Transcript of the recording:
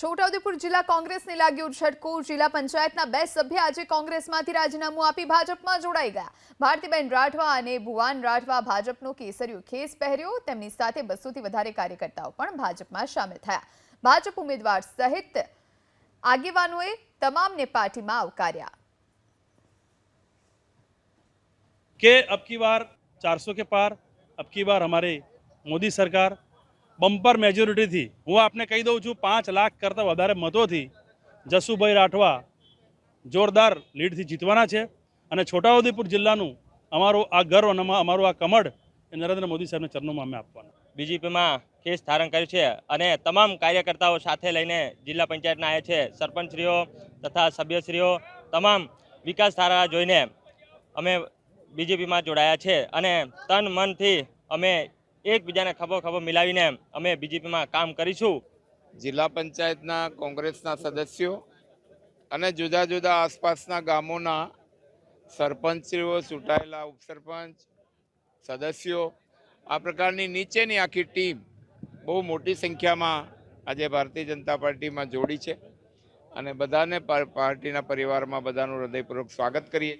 છોટાઉદેપુર જિલ્લા કોંગ્રેસને લાગ્યું છટકું જિલ્લા પંચાયતના બે સભ્ય આજે કોંગ્રેસમાંથી રાજીનામું આપી ભાજપમાં જોડાઈ ગયા. ભારતીબેન રાઠવા અને ભુવાન રાઠવા ભાજપનો કેસરિયો ખેસ પહેર્યો. તેમની સાથે બસોથી વધારે કાર્યકર્તાઓ પણ ભાજપમાં સામેલ થયા. ભાજપ ઉમેદવાર સહિત આગેવાનોએ તમામને પાર્ટીમાં આવકાર્યા. કે અબકી બાર ચારસો કે પાર, અબકી બાર હમારે મોદી સરકાર બમ્પર મેજોરિટીથી હું આપને કહી દઉં છું, પાંચ લાખ કરતાં વધારે મતોથી જસુભાઈ રાઠવા જોરદાર લીડથી જીતવાના છે. અને છોટાઉદેપુર જિલ્લાનું અમારું આ ગર્વ અને અમારું આ કમળ એ નરેન્દ્ર મોદી સાહેબના ચરણોમાં અમે આપવાના. બીજેપીમાં કેસ ધારણ કર્યું છે અને તમામ કાર્યકર્તાઓ સાથે લઈને જિલ્લા પંચાયતના આવ્યા છે. સરપંચશ્રીઓ તથા સભ્યશ્રીઓ તમામ વિકાસ ધારા જોઈને અમે બીજેપીમાં જોડાયા છે. અને તન મનથી અમે એકબીજાને ખભો ખભો મિલાવીને અમે બીજેપીમાં કામ કરીશું. જિલ્લા પંચાયતના કોંગ્રેસના સદસ્યો અને જુદા જુદા આસપાસના ગામોના સરપંચો ચૂંટાયેલા ઉપસરપંચ, સદસ્યો, આ પ્રકારની નીચેની આખી ટીમ બહુ મોટી સંખ્યામાં આજે ભારતીય જનતા પાર્ટીમાં જોડી છે. અને બધાને પાર્ટીના પરિવારમાં બધાનું હૃદયપૂર્વક સ્વાગત કરીએ.